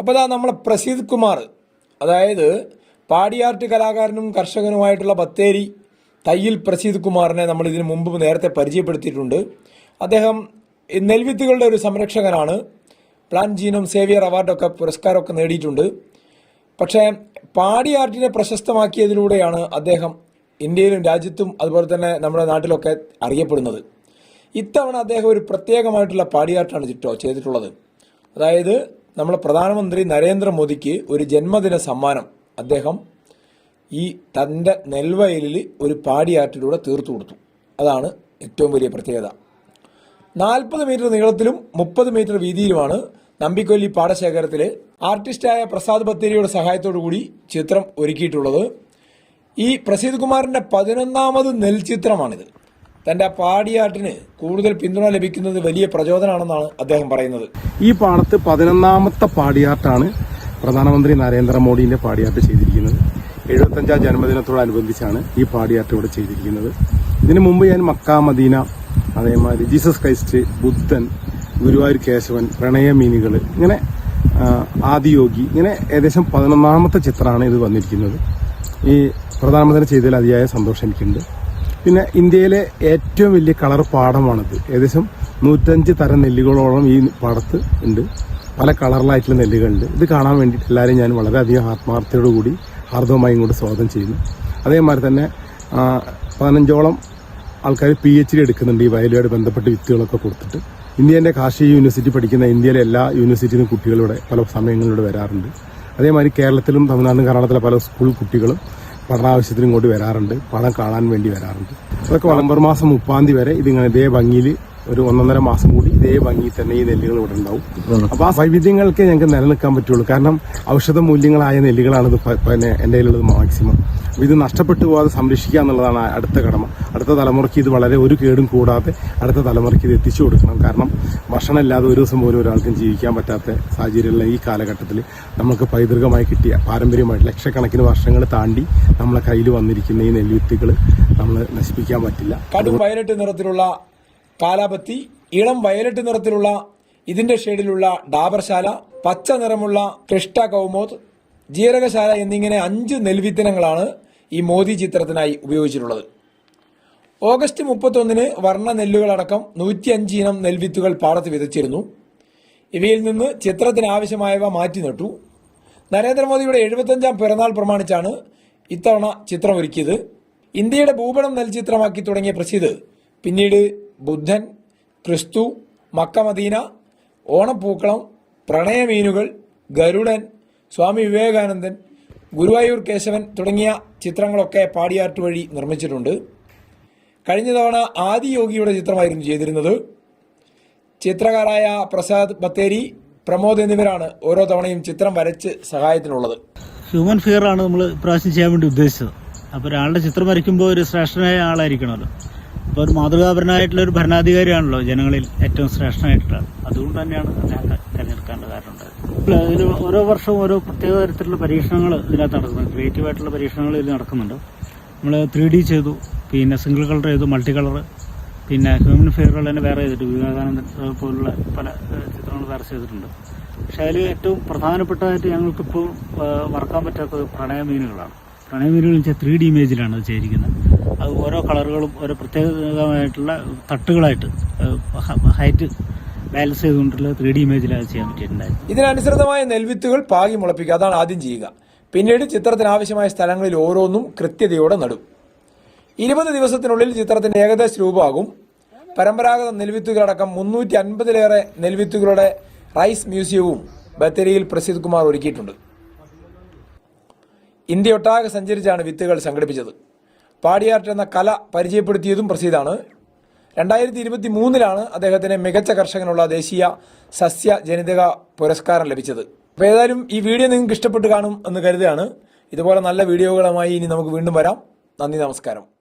അപ്പോൾ ഇതാ നമ്മളെ പ്രസീദ് കുമാർ. അതായത് പാടിയാർട്ട് കലാകാരനും കർഷകനുമായിട്ടുള്ള ബത്തേരി തയ്യിൽ പ്രസീദ് കുമാറിനെ നമ്മൾ ഇതിനു മുമ്പ് നേരത്തെ പരിചയപ്പെടുത്തിയിട്ടുണ്ട്. അദ്ദേഹം നെൽവിത്തുകളുടെ ഒരു സംരക്ഷകനാണ്. പ്ലാൻ ജീനും സേവിയർ അവാർഡൊക്കെ പുരസ്കാരമൊക്കെ നേടിയിട്ടുണ്ട്. പക്ഷേ പാടിയാർട്ടിനെ പ്രശസ്തമാക്കിയതിലൂടെയാണ് അദ്ദേഹം ഇന്ത്യയിലും രാജ്യത്തും അതുപോലെ തന്നെ നമ്മുടെ നാട്ടിലൊക്കെ അറിയപ്പെടുന്നത്. ഇത്തവണ അദ്ദേഹം ഒരു പ്രത്യേകമായിട്ടുള്ള പാടിയാർട്ടാണ് ചിട്ടോ ചെയ്തിട്ടുള്ളത്. അതായത് നമ്മുടെ പ്രധാനമന്ത്രി നരേന്ദ്രമോദിക്ക് ഒരു ജന്മദിന സമ്മാനം അദ്ദേഹം ഈ തന്റെ നെൽവയലിൽ ഒരു പാടിയാറ്റിലൂടെ തീർത്തു കൊടുത്തു. അതാണ് ഏറ്റവും വലിയ പ്രത്യേകത. നാൽപ്പത് മീറ്റർ നീളത്തിലും മുപ്പത് മീറ്റർ വീതിയിലുമാണ് നമ്പിക്കൊല്ലി പാടശേഖരത്തിലെ ആർട്ടിസ്റ്റായ പ്രസാദ് ബത്തേരിയുടെ സഹായത്തോടു കൂടി ചിത്രം ഒരുക്കിയിട്ടുള്ളത്. ഈ പ്രസീദ് കുമാറിന്റെ പതിനൊന്നാമത് നെൽചിത്രമാണിത്. തന്റെ പാടിയാട്ടിന് കൂടുതൽ പിന്തുണ ലഭിക്കുന്നത് വലിയ പ്രചോദനമാണെന്നാണ് അദ്ദേഹം പറയുന്നത്. ഈ പാടത്ത് പതിനൊന്നാമത്തെ പാടിയാട്ടാണ് പ്രധാനമന്ത്രി നരേന്ദ്രമോദിന്റെ പാടിയാട്ട് ചെയ്തിരിക്കുന്നത്. എഴുപത്തഞ്ചാം ജന്മദിനത്തോടനുബന്ധിച്ചാണ് ഈ പാടിയാട്ട് ഇവിടെ ചെയ്തിരിക്കുന്നത്. ഇതിനു മുമ്പ് ഞാൻ മക്ക മദീന അതേമാതിരി ജീസസ് ക്രൈസ്റ്റ് ബുദ്ധൻ ഗുരുവായൂർ കേശവൻ പ്രണയമീനുകൾ ഇങ്ങനെ ആദിയോഗി ഇങ്ങനെ ഏകദേശം പതിനൊന്നാമത്തെ ചിത്രമാണ് ഇത് വന്നിരിക്കുന്നത്. ഈ പ്രധാനമന്ത്രി ചെയ്തതിൽ അതിയായ സന്തോഷം എനിക്കുണ്ട്. പിന്നെ ഇന്ത്യയിലെ ഏറ്റവും വലിയ കളർ പാടമാണിത്. ഏകദേശം നൂറ്റഞ്ച് തരം നെല്ലുകളോളം ഈ പാടത്ത് ഉണ്ട്. പല കളറിലായിട്ടുള്ള നെല്ലുകളുണ്ട്. ഇത് കാണാൻ വേണ്ടിയിട്ട് എല്ലാവരും ഞാൻ വളരെയധികം ആത്മാർത്ഥതയോടുകൂടി ആർദ്രമായി ഇങ്ങോട്ട് സ്വാഗതം ചെയ്യുന്നു. അതേമാതിരി തന്നെ പതിനഞ്ചോളം ആൾക്കാർ പി എച്ച് ഡി എടുക്കുന്നുണ്ട് ഈ വയലുമായിട്ട് ബന്ധപ്പെട്ട് വിത്തുകളൊക്കെ കൊടുത്തിട്ട്. ഇന്ത്യന്റെ കാർഷിക യൂണിവേഴ്സിറ്റി പഠിക്കുന്ന ഇന്ത്യയിലെ എല്ലാ യൂണിവേഴ്സിറ്റിയിലും കുട്ടികളിവിടെ പല സമയങ്ങളിലൂടെ വരാറുണ്ട്. അതേമാതിരി കേരളത്തിലും തമിഴ്നാടും കർണാടകത്തിലെ പല സ്കൂൾ കുട്ടികളും പഠനാവശ്യത്തിന് ഇങ്ങോട്ട് വരാറുണ്ട്. പണം കാണാൻ വേണ്ടി വരാറുണ്ട്. അതൊക്കെ നവംബർ മാസം മുപ്പാം തീയതി വരെ ഇതിങ്ങനെ ഇതേ ഭംഗിയിൽ ഒരു ഒന്നൊന്നര മാസം കൂടി ഇതേ ഭംഗി തന്നെ ഈ നെല്ലുകൾ ഇവിടെ ഉണ്ടാവും. അപ്പൊ ആ വൈവിധ്യങ്ങൾക്ക് ഞങ്ങൾക്ക് നിലനിൽക്കാൻ പറ്റുള്ളൂ. കാരണം ഔഷധ മൂല്യങ്ങളായ നെല്ലുകളാണ് ഇത് പിന്നെ എന്റെ കയ്യിലുള്ളത് മാക്സിമം ഇത് നഷ്ടപ്പെട്ടു പോകാതെ സംരക്ഷിക്കുക എന്നുള്ളതാണ് അടുത്ത കടമ. അടുത്ത തലമുറയ്ക്ക് ഇത് വളരെ ഒരു കേടും കൂടാതെ അടുത്ത തലമുറയ്ക്ക് ഇത് എത്തിച്ചു കൊടുക്കണം. കാരണം ഭക്ഷണം ഇല്ലാതെ ഒരു ദിവസം പോലും ഒരാൾക്കും ജീവിക്കാൻ പറ്റാത്ത സാഹചര്യമുള്ള ഈ കാലഘട്ടത്തിൽ നമുക്ക് പൈതൃകമായി കിട്ടിയ പാരമ്പര്യമായിട്ട് ലക്ഷക്കണക്കിന് വർഷങ്ങൾ താണ്ടി നമ്മളെ കയ്യിൽ വന്നിരിക്കുന്ന ഈ നെല്ലുവിത്തുകൾ നമ്മൾ നശിപ്പിക്കാൻ പറ്റില്ല. കടും വയലറ്റ് നിറത്തിലുള്ള കാലാപത്തി ഇളം വയലറ്റ് നിറത്തിലുള്ള ഇതിന്റെ ഷെയ്ഡിലുള്ള ഡാബർശാല പച്ച നിറമുള്ള കൃഷ്ട കൗമോത് ജീരകശാല എന്നിങ്ങനെ അഞ്ച് നെൽവിത്തനങ്ങളാണ് ഈ മോദി ചിത്രത്തിനായി ഉപയോഗിച്ചിട്ടുള്ളത്. ഓഗസ്റ്റ് മുപ്പത്തൊന്നിന് വർണ നെല്ലുകളടക്കം നൂറ്റിയഞ്ച് ഇനം നെൽവിത്തുകൾ പാടത്ത് വിതച്ചിരുന്നു. ഇവയിൽ നിന്ന് ചിത്രത്തിന് ആവശ്യമായവ മാറ്റി നട്ടു. നരേന്ദ്രമോദിയുടെ എഴുപത്തഞ്ചാം പിറന്നാൾ പ്രമാണിച്ചാണ് ഇത്തവണ ചിത്രം ഒരുക്കിയത് ഇന്ത്യയുടെ ഭൂപടം നെൽചിത്രമാക്കി തുടങ്ങിയ പ്രസിദ്ധ് പിന്നീട് ബുദ്ധൻ ക്രിസ്തു മക്കമദീന ഓണപ്പൂക്കളം പ്രണയമീനുകൾ ഗരുഡൻ സ്വാമി വിവേകാനന്ദൻ ഗുരുവായൂർ കേശവൻ തുടങ്ങിയ ചിത്രങ്ങളൊക്കെ പാടിയാട്ട് വഴി നിർമ്മിച്ചിട്ടുണ്ട്. കഴിഞ്ഞ തവണ ആദിയോഗിയുടെ ചിത്രമായിരുന്നു ചെയ്തിരുന്നത്. ചിത്രകാരായ പ്രസാദ് ബത്തേരി പ്രമോദ് എന്നിവരാണ് ഓരോ തവണയും ചിത്രം വരച്ച് സഹായത്തിനുള്ളത്. ഹ്യൂമൻ ഫിയർ ആണ് നമ്മൾ ഇപ്രാവശ്യം ചെയ്യാൻ വേണ്ടി ഉദ്ദേശിച്ചത്. അപ്പോൾ ഒരാളുടെ ചിത്രം വരയ്ക്കുമ്പോൾ ഒരു ശ്രേഷ്ഠനായ ആളായിരിക്കണമല്ലോ. അപ്പോൾ ഒരു മാതൃകാപരനായിട്ടുള്ള ഒരു ഭരണാധികാരിയാണല്ലോ ജനങ്ങളിൽ ഏറ്റവും ശ്രേഷ്ഠനായിട്ടുള്ള. അതുകൊണ്ട് തന്നെയാണ് അദ്ദേഹം തിരഞ്ഞെടുക്കേണ്ട കാരണം ഇതിന് ഓരോ വർഷവും ഓരോ പ്രത്യേക തരത്തിലുള്ള പരീക്ഷണങ്ങൾ ഇതിനകത്ത് നടക്കുന്നുണ്ട്. ക്രിയേറ്റീവ് ആയിട്ടുള്ള പരീക്ഷണങ്ങൾ ഇതിൽ നടക്കുന്നുണ്ട്. നമ്മൾ ത്രീ ഡി ചെയ്തു പിന്നെ സിംഗിൾ കളർ ചെയ്തു മൾട്ടി കളർ പിന്നെ ഹ്യൂമൻ ഫിയറുകൾ തന്നെ വേറെ ചെയ്തിട്ട് വിവേകാനന്ദൻ പോലുള്ള പല ചിത്രങ്ങൾ വേറെ ചെയ്തിട്ടുണ്ട്. പക്ഷേ അതിൽ ഏറ്റവും പ്രധാനപ്പെട്ടതായിട്ട് ഞങ്ങൾക്കിപ്പോൾ മറക്കാൻ പറ്റാത്തത് പ്രണയമീനുകളാണ്. പ്രണയമീനുകൾ വെച്ചാൽ ത്രീ ഡി ഇമേജിലാണ് അത് ചെയ്തിരിക്കുന്നത്. അത് ഓരോ കളറുകളും ഓരോ പ്രത്യേകമായിട്ടുള്ള തട്ടുകളായിട്ട് ഹൈറ്റ് ബാലൻസ് ചെയ്തുകൊണ്ടുള്ള ത്രീ ഡി ഇമേജിൽ അത് ചെയ്യാൻ പറ്റിയിട്ടുണ്ടായിരുന്നു ഇതിനനുസൃതമായ നെൽവിത്തുകൾ പാകി മുളപ്പിക്കുക. അതാണ് ആദ്യം ചെയ്യുക. പിന്നീട് ചിത്രത്തിന് ആവശ്യമായ സ്ഥലങ്ങളിൽ ഓരോന്നും കൃത്യതയോടെ നടും. ഇരുപത് ദിവസത്തിനുള്ളിൽ ചിത്രത്തിന്റെ ഏകദേശ രൂപമാകും. പരമ്പരാഗത നെൽവിത്തുകളടക്കം മുന്നൂറ്റി അൻപതിലേറെ നെൽവിത്തുകളുടെ റൈസ് മ്യൂസിയവും ബത്തേരിയിൽ പ്രസിദ്ധ് കുമാർ ഒരുക്കിയിട്ടുണ്ട്. ഇന്ത്യയൊട്ടാകെ സഞ്ചരിച്ചാണ് വിത്തുകൾ സംഘടിപ്പിച്ചത്. പാടിയാർട്ട് എന്ന കല പരിചയപ്പെടുത്തിയതും പ്രസിദ്ധാണ് രണ്ടായിരത്തി ഇരുപത്തി മൂന്നിലാണ് അദ്ദേഹത്തിന് മികച്ച കർഷകനുള്ള ദേശീയ സസ്യ ജനിതക പുരസ്കാരം ലഭിച്ചത്. അപ്പോൾ ഏതായാലും ഈ വീഡിയോ നിങ്ങൾക്ക് ഇഷ്ടപ്പെട്ട് കാണും എന്ന് കരുതുകയാണ്. ഇതുപോലെ നല്ല വീഡിയോകളുമായി ഇനി നമുക്ക് വീണ്ടും വരാം. നന്ദി നമസ്കാരം.